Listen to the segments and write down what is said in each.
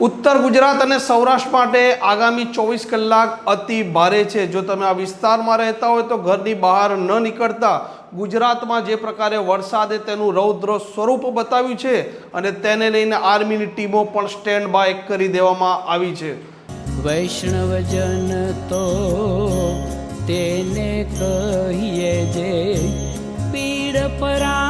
ઉત્તર ગુજરાત અને સૌરાષ્ટ્ર માટે આગામી ચોવીસ કલાક અતિ ભારે છે. જો તમે આ વિસ્તારમાં રહેતા હોય તો ઘરની બહાર ન નીકળતા ગુજરાતમાં જે પ્રકારે વરસાદે તેનું રૌદ્ર સ્વરૂપ બતાવ્યું છે અને તેને લઈને આર્મીની ટીમો પણ સ્ટેન્ડ બાય કરી દેવામાં આવી છે. વૈષ્ણવજન તો તેને કહીએ જે પીડ પરાઈ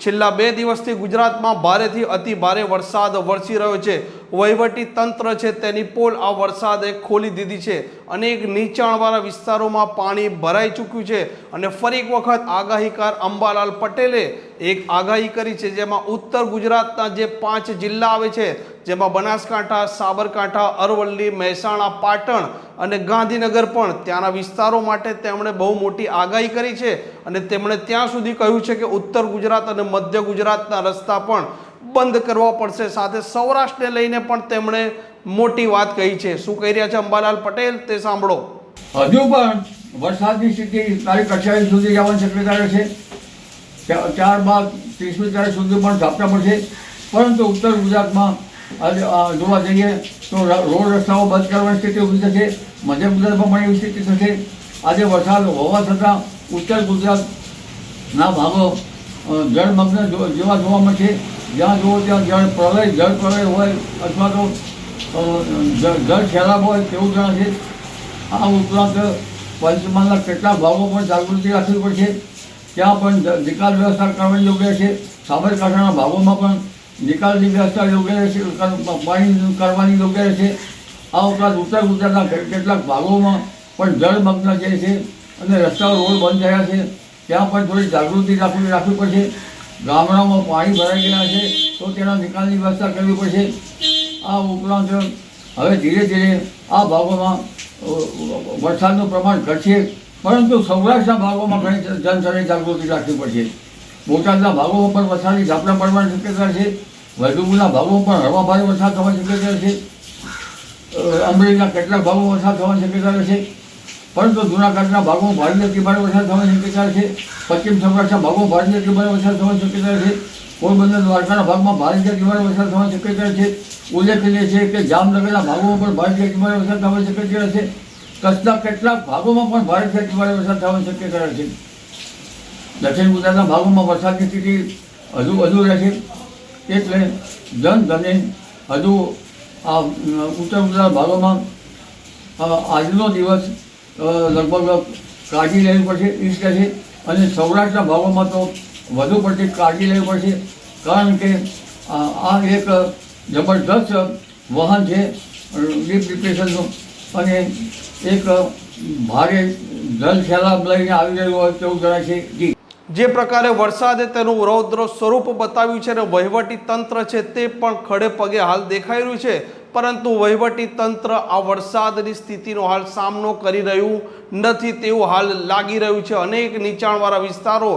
છેલ્લા બે દિવસથી ગુજરાતમાં ભારેથી અતિ ભારે વરસાદ વરસી રહ્યો છે. વહીવટી તંત્ર છે તેની પોલ આ વરસાદે ખોલી દીધી છે. અનેક નીચાણવાળા વિસ્તારોમાં પાણી ભરાઈ ચૂક્યું છે અને ફરી એક વખત આગાહીકાર અંબાલાલ પટેલે એક આગાહી કરી છે જેમાં ઉત્તર ગુજરાતના જે પાંચ જિલ્લા આવે છે, જેમાં બનાસકાંઠા, સાબરકાંઠા, અરવલ્લી, મહેસાણા, પાટણ અને ગાંધીનગર પણ ત્યાંના વિસ્તારો માટે તેમણે બહુ મોટી આગાહી કરી છે અને તેમણે ત્યાં સુધી કહ્યું છે કે ઉત્તર ગુજરાત અને મધ્ય ગુજરાતના રસ્તા પણ બંધ કરવા પડશે. સાથે સૌરાષ્ટ્રને લઈને પણ તેમણે મોટી વાત કહી છે. શું કહી રહ્યા છે અંબાલાલ પટેલ? તે સાંભળો. હજુ પણ વરસાદની સ્થિતિ તારીખ અઠ્યાવીસ સુધી જવાની શક્યતા છે. ત્યા- ત્યારબાદ ત્રીસમી તારીખ સુધી પણ ઝાપટા પડશે. પરંતુ ઉત્તર ગુજરાતમાં આજે જોવા જઈએ તો રોડ રસ્તાઓ બંધ કરવાની સ્થિતિ ઊભી થશે. મધ્ય ગુજરાતમાં પણ એવી સ્થિતિ થશે. આજે વરસાદ હોવા છતાં ઉત્તર ગુજરાતના ભાગો જળમગ્ન જેવા જોવા મળશે જ્યાં જુઓ ત્યાં જળ પ્રલય જળ પ્રલય હોય અથવા તો જળ ખેલાબ હોય તેવું જણાશે આ ઉપરાંત પંચમહાલના કેટલા ભાગો પણ જાગૃતિ રાખવી પડશે, ત્યાં પણ નિકાલ વ્યવસ્થા કરવાની યોગ્ય છે. સાબરકાંઠાના ભાગોમાં પણ નિકાલની વ્યવસ્થા યોગ્ય રહેશે પાણી કરવાની યોગ્ય રહેશે. આ ઉપરાંત ઉત્તર ગુજરાતના કેટલાક ભાગોમાં પણ જળમગ્ન જે છે, અને રસ્તાઓ રોડ બંધ થયા છે. ત્યાં પણ થોડી જાગૃતિ રાખવી રાખવી પડશે. ગામડામાં પાણી ભરાઈ ગયા છે, તો તેના નિકાલની વ્યવસ્થા કરવી પડશે. આ ઉપરાંત હવે ધીરે ધીરે આ ભાગોમાં વરસાદનું પ્રમાણ ઘટશે. પરંતુ સૌરાષ્ટ્રના ભાગોમાં ઘણી જનસની જાગૃતિ રાખવી પડશે. બોટાદના ભાગોમાં પણ વરસાદની ઝાપટા પડવાની શક્યતા છે. વૈદુપુરના ભાગોમાં પણ હળવા ભારે વરસાદ થવાની શક્યતા છે. અમરેલીના કેટલાક ભાગોમાં વરસાદ થવાની શક્યતા છે. પરંતુ જૂનાગઢના ભાગોમાં ભારે ભારે વરસાદ થવાની શક્યતા છે. પશ્ચિમ સૌરાષ્ટ્રના ભાગોમાં ભારે ભારે વરસાદ થવાની શક્યતા છે. પોરબંદર, દ્વારકાના ભાગમાં ભારે ભારે વરસાદ થવાની શક્યતા છે. ઉલ્લેખનીય છે કે જામનગરના ભાગોમાં પણ ભારે ભારે વરસાદ થવાની શક્યતા છે. કચ્છના કેટલાક ભાગોમાં પણ ભારે ભારે વરસાદ થવાની શક્યતા છે. દક્ષિણ ગુજરાતના ભાગોમાં વરસાદની સ્થિતિ હજુ વધુ રહેશે એટલે જન ધને હજુ આ, ઉત્તર ગુજરાત ભાગોમાં આજનો દિવસ લગભગ કાળજી લેવી પડશે ઈસ્ટ છે. અને સૌરાષ્ટ્રના ભાગોમાં તો વધુ પડતી કાળજી લેવી પડશે, કારણ કે આ એક જબરદસ્ત વાહન છે, ડીપ ડિપ્રેશનનું. અને એક ભારે જલ સૈલાબ લઈને આવી રહ્યું હોય તેવું જણાય છે. જી. જે પ્રકારે વરસાદે તેનું રૌદ્ર સ્વરૂપ બતાવ્યું છે અને વહીવટી તંત્ર છે તે પણ ખડે પગે હાલ દેખાઈ રહ્યું છે. પરંતુ વહીવટી તંત્ર આ વરસાદની સ્થિતિનો હાલ સામનો કરી રહ્યું નથી તેવું હાલ લાગી રહ્યું છે. અનેક નીચાણવાળા વિસ્તારો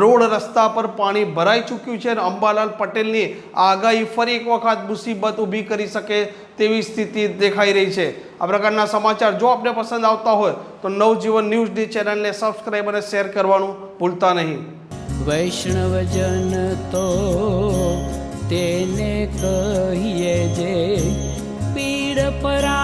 રોડ રસ્તા પર પાણી ભરાઈ ચૂક્યું છે અને અંબાલાલ પટેલની આગાહી ફરી એક વખત મુસીબત ઊભી કરી શકે તેવી સ્થિતિ દેખાઈ રહી છે. આ પ્રકારના સમાચાર જો આપને પસંદ આવતા હોય તો નવજીવન ન્યૂઝની ચેનલને સબસ્ક્રાઈબ અને શેર કરવાનું ભૂલતા નહીં. વૈષ્ણવજન તો તેને કહીએ જે But I.